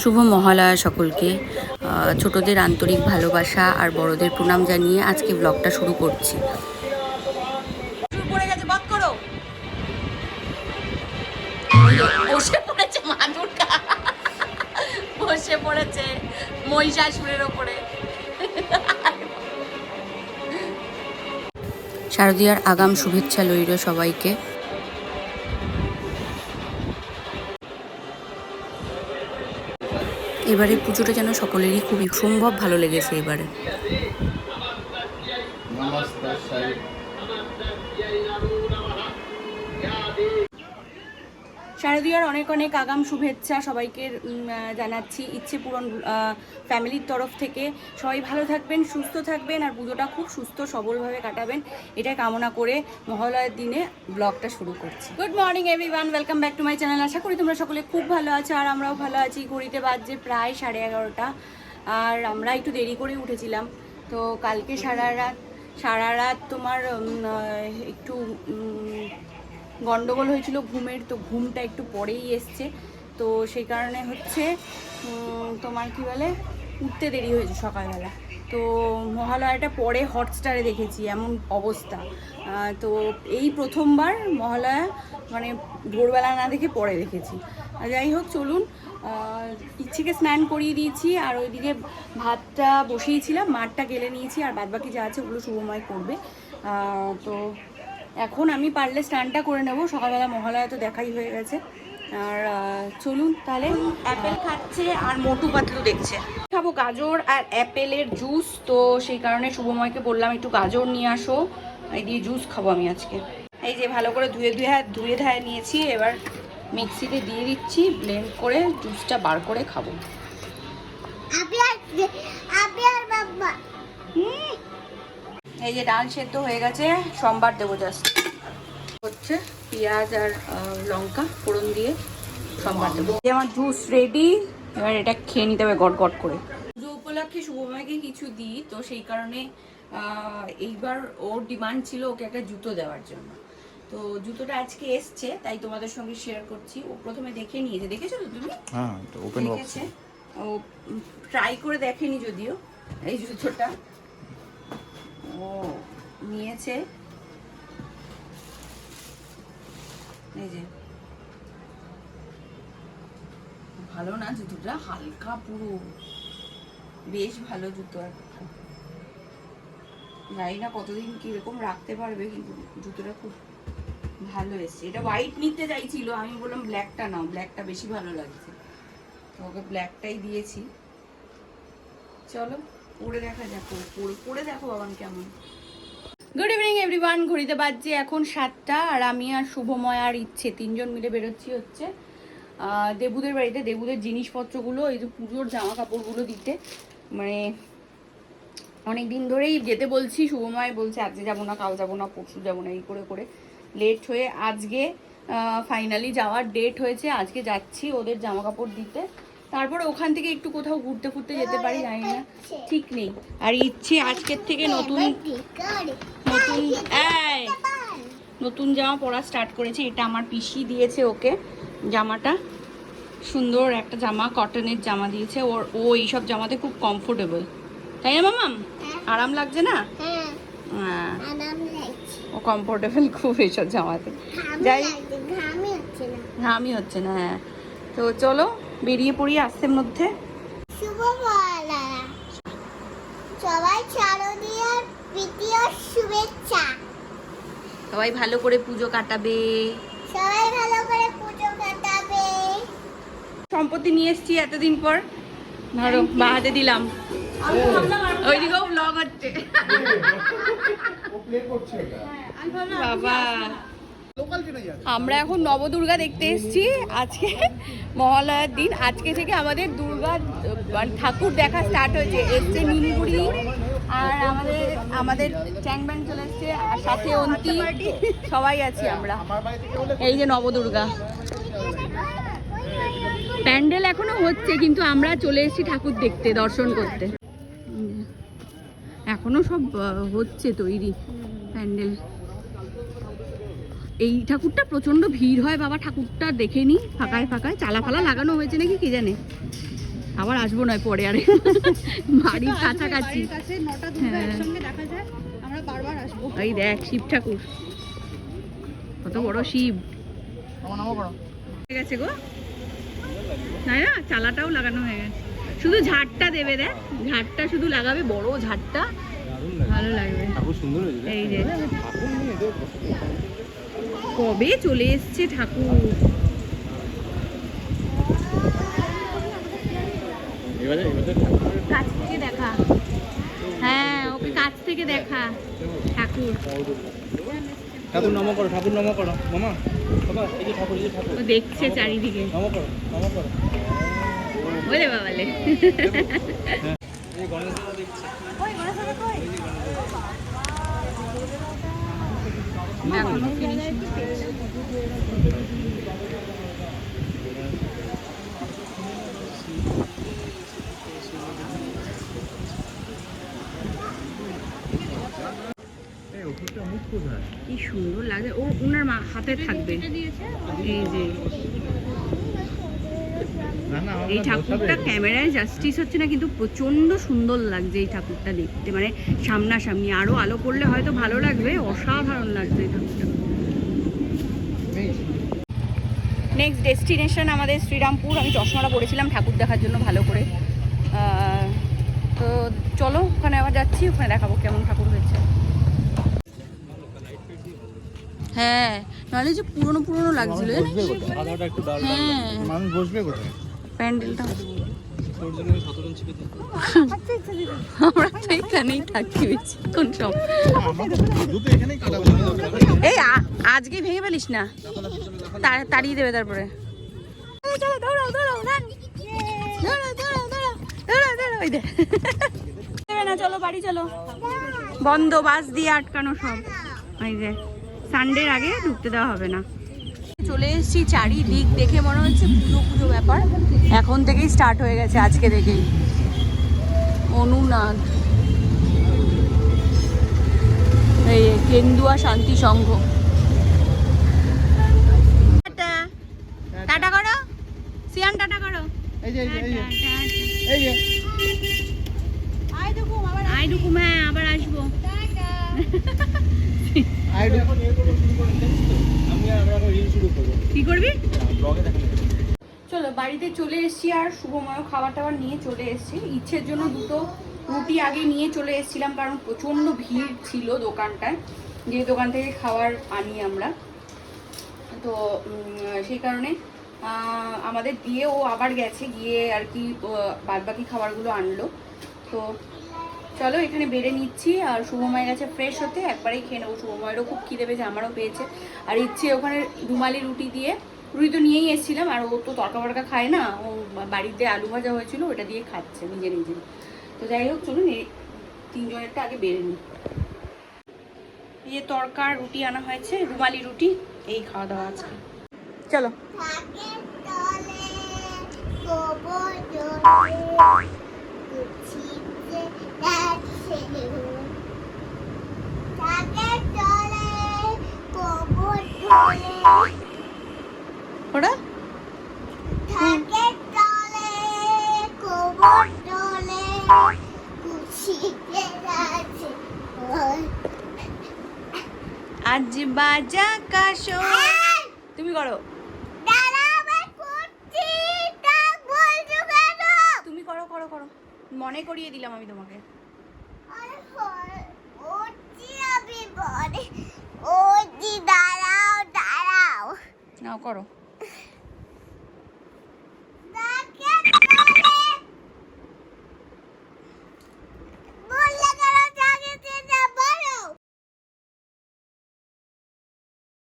শুভ মহালয়া সকলকে। ছোটদের আন্তরিক ভালোবাসা আর বড়দের প্রণাম জানিয়ে আজকে ব্লগটা শুরু করছি। পড়ে গেছে বক করো। বসে পড়েছে মা বসে পড়েছে মহিষাসুরের ওপরে। শারদীয়ার আগাম শুভেচ্ছা লইল সবাইকে। এবারে পুজোটা যেন সকলেরই খুবই সম্ভব ভালো লেগেছে এবারে। নমস্কার শারদীয়ার অনেক অনেক আগাম শুভেচ্ছা সবাইকে জানাচ্ছি। ইচ্ছে পূরণ ফ্যামিলির তরফ থেকে। সবাই ভালো থাকবেন, সুস্থ থাকবেন, আর পুজোটা খুব সুস্থ, সবলভাবে কাটাবেন। এটা কামনা করে মহালয়ের দিনে ব্লগটা শুরু করছি। Good morning everyone welcome back to my channel আশা করি তোমরা সকলে খুব ভালো আছো, আর আমরাও ভালো আছি। ঘড়িতে বাজছে প্রায় সাড়ে এগারোটা, আর আমরা একটু দেরি করে উঠেছিলাম। তো কালকে সারা রাত সারা রাত তোমার একটু গন্ডগোল হয়েছিল ঘুমের, তো ঘুমটা একটু পরেই এসছে। তো সেই কারণে হচ্ছে তোমার কি বলে, উঠতে দেরি হয়েছে সকালবেলা। তো মহালয়াটা পরে হটস্টারে দেখেছি, এমন অবস্থা। তো এই প্রথমবার মহালয়া মানে ভোরবেলা না দেখে পরে দেখেছি। যাই হোক, চলুন ইচ্ছেকে স্নান করিয়ে দিয়েছি, আর ওইদিকে ভাতটা বসিয়েছিলাম, মাঠটা গেলে নিয়েছি, আর বাদবাকি যা আছে ওগুলো শুভময় করবে। তো এখন আমি পারলে স্নানটা করে নেব। সকালবেলা মহালয়া তো দেখাই হয়ে গেছে। আর চলুন তাহলে। অ্যাপেল খাচ্ছে আর মোটু পাতলু দেখছে। খাব গাজর আর অ্যাপেলের জুস। তো সেই কারণে শুভময়কে বললাম একটু গাজর নিয়ে আসো। এই দিয়ে জুস খাব আমি আজকে। এই যে ভালো করে ধুয়ে ধুয়ে ধুয়ে ধায়ে নিয়েছি। এবার মিক্সিতে দিয়ে দিচ্ছি ব্লেন্ড করে জুসটা বার করে খাব। এই যে ডাল সেদ্ধ হয়ে গেছে সোমবার দেবো জাস্ট হচ্ছে পেঁয়াজ আর লঙ্কা ফোড়ন দিয়ে সোমবার দেবো। এই আমার জুস রেডি এবার এটা খেয়ে নিতে হবে গট গট করে। পুজো উপলক্ষে শুভময়কে কিছু দিই তো সেই কারণে আহ, এইবার ওর ডিমান্ড ছিল ওকে একটা জুতো দেওয়ার জন্য। তো জুতোটা আজকে এসছে তাই তোমাদের সঙ্গে শেয়ার করছি। ও প্রথমে দেখে নিয়েছে দেখেছ তো তুমি? হ্যাঁ ওপেন বক্স দেখেছে ও ট্রাই করে দেখেনি যদিও এই জুতোটা। ও, নিয়েছে? এই যে। ভালো না জুতোটা? হালকা পুরো। বেশ ভালো জুতো জানি না কতদিন কীরকম রাখতে পারবে, কিন্তু জুতোটা খুব ভালো এসছে। এটা হোয়াইট নিতে চাইছিল, আমি বললাম ব্ল্যাকটা নাও ব্ল্যাকটা বেশি ভালো লাগছে। তো ওকে ব্ল্যাকটাই দিয়েছি। চলো। পরে দেখা ও- পরে দেখো বাবান কেমন। গুড ইভিনিং এভরিওয়ান ঘড়িতে বাজছে এখন সাতটা, আর আমি আর শুভময় আর ইচ্ছে তিনজন মিলে বেরোচ্ছি হচ্ছে। দেবুদের বাড়িতে, দেবুদের জিনিসপত্রগুলো, এই যে পুজোর জামা কাপড়গুলো দিতে। মানে অনেক দিন ধরেই যেতে বলছি, শুভময় বলছে, আজকে যাব না, কাল যাব না, পরশু যাব না, এই করে করে লেট হয়ে আজকে ফাইনালি যাওয়ার ডেট হয়েছে। আজকে যাচ্ছি ওদের জামা কাপড় দিতে। তারপরে ওখান থেকে একটু কোথাও ঘুরতে ফুরতে যেতে পারি জানি না। ঠিক নেই। আর ইচ্ছে আজকের থেকে নতুন নতুন এই, নতুন জামা পরা স্টার্ট করেছে। এটা আমার পিসি দিয়েছে ওকে। জামাটা সুন্দর একটা জামা কটনের জামা দিয়েছে। ওর ও এইসব জামাতে খুব কমফোর্টেবল তাই না মামাম? আরাম লাগছে না? হ্যাঁ। ও কমফোর্টেবল খুব এইসব জামাতে। যাই ঘামই হচ্ছে না হ্যাঁ। তো চলো বেরিয়ে পড়ি আসতের মধ্যে। সবাই শারদীয়ার তৃতীয় শুভেচ্ছা। সবাই ভালো করে পুজো কাটাবে। সবাই ভালো করে পুজো কাটাবে। সম্পত্তি নিয়ে এসেছি এতদিন পর। ধরো বা হাতে দিলাম। ওইদিকেও ব্লগ হচ্ছে। বাবা। আমরা এখন নবদুর্গা দেখতে এসেছি। আজকে মহালয়ার দিন। আজকে থেকে আমাদের দুর্গা মানে ঠাকুর দেখা স্টার্ট হয়েছে। এসছে নিমগুড়ি আর আমাদের আমাদের চ্যাং ব্যাং চলে এসছে। আর সাথে অন্তি। সবাই আছি আমরা। এই যে নবদুর্গা। প্যান্ডেল এখনও হচ্ছে, কিন্তু আমরা চলে এসেছি ঠাকুর দেখতে, দর্শন করতে। এখনও সব হচ্ছে তৈরি প্যান্ডেল। এই ঠাকুরটা প্রচণ্ড ভিড় হয় বাবা ঠাকুরটা দেখে নি ফাঁকায় ফাঁকায় চালা ফালা লাগানো হয়েছে নাকি কি জানে? আবার আসব নয় পরে আরে। বাড়ির কাছাকাছি। হ্যাঁ। একসঙ্গে দেখা যায় আমরা বারবার আসব। ওই দেখ শিব ঠাকুর। কত বড় শিব। হয়ে গেছে গো। তাই না চালাটাও লাগানো হয়ে গেছে। শুধু ঝাড়টা দেবে দেখ। ঝাড়টা শুধু লাগাবে বড় ঝাড়টা। ভালো লাগবে। এই যে। কবে চলে এসছে ঠাকুর? কাছ থেকে দেখা। হ্যাঁ ওকে কাছ থেকে দেখা ঠাকুর। ঠাকুর নম করো ঠাকুর নম করো। মামা বাবা এই যে ঠাকুর এই যে ঠাকুর। দেখছে চারিদিকে। নম করো নম করো। বলে বাবালে। এই গণেশ দেখছে। এখনও ফিনিশিং কি সুন্দর লাগে। ও ওনার মা হাতে থাকবে। এই যে। এই ঠাকুরটা ক্যামেরায় জাস্টিস হচ্ছে না কিন্তু প্রচণ্ড সুন্দর লাগছে এই ঠাকুরটা দেখতে। মানে সামনাসামনি আরও আলো করলে হয়তো ভালো লাগবে অসাধারণ লাগছে এই ঠাকুরটা। নেক্সট ডেস্টিনেশন আমাদের শ্রীরামপুর। আমি চশমাটা পড়েছিলাম ঠাকুর দেখার জন্য ভালো করে। আহ, তো চলো ওখানে আবার যাচ্ছি ওখানে দেখাবো কেমন ঠাকুর হয়েছে। হ্যাঁ নাহলে যে পুরনো পুরনো লাগছিল হ্যাঁ। মানুষ বসবে কোথায় প্যান্ডেলটা। আমরা তো এখানেই থাকি বেশিক্ষণ সব। এই আজকে ভেঙে ফেলিস না। তাড়িয়ে দেবে তারপরে। চলো বাড়ি চলো বন্ধ বাস দিয়ে আটকানো সব। ওই যে সানডের আগে ঢুকতে দেওয়া হবে না। চলে এসেছি চারিদিক দেখে মনে হচ্ছে পুজো পুজো ব্যাপার। এখন থেকেই স্টার্ট হয়ে গেছে আজকে থেকেই। অনুনাদ। এই কেন্দুয়া শান্তি সংঘ। টাটা। টাটা করো। সিয়ান টাটা করো। এই যে এই যে এই যে। টাটা, এই যে। আয় দেখো আবার টাটা। আই ডুকুম হ্যাঁ আবার আসব। আইডি এখন ইয়ে চলো, বাড়িতে চলে এসেছি আর শুভময় খাবার টাবার নিয়ে চলে এসেছি। ইচ্ছের জন্য দুটো রুটি আগে নিয়ে চলে এসেছিলাম, কারণ প্রচণ্ড ভিড় ছিল দোকানটায়। যে দোকান থেকে খাবার আনি আমরা। তো সেই কারণে আমাদের দিয়ে ও আবার গেছে, গিয়ে আর কি বাদ বাকি খাবারগুলো আনলো। তো চলো, এখানে বেড়ে নিচ্ছি। আর শুভময় কাছে ফ্রেশ হতে। একবারেই খেয়ে নেব। শুভময়েরও খুব খিদে পেয়েছে, আমারও পেয়েছে। আর ইচ্ছে ওখানে রুমালি রুটি দিয়ে, রুটি তো নিয়েই এসেছিলাম। আর ও তো তরকা ফরকা খায় না। ও বাড়িতে আলু ভাজা হয়েছিল, ওটা দিয়ে খাচ্ছে নিজে নিজে। তো যাই হোক, চলুন তিনজনেরটা আগে বেড়ে নিই। ইয়ে তরকা রুটি আনা হয়েছে, রুমালি রুটি। এই খাওয়া দাওয়া আজকে। চলো। আজ বাজা কাশো। তুমি করো। তুমি করো করো করো। মনে করিয়ে দিলাম আমি তোমাকে। নাও করো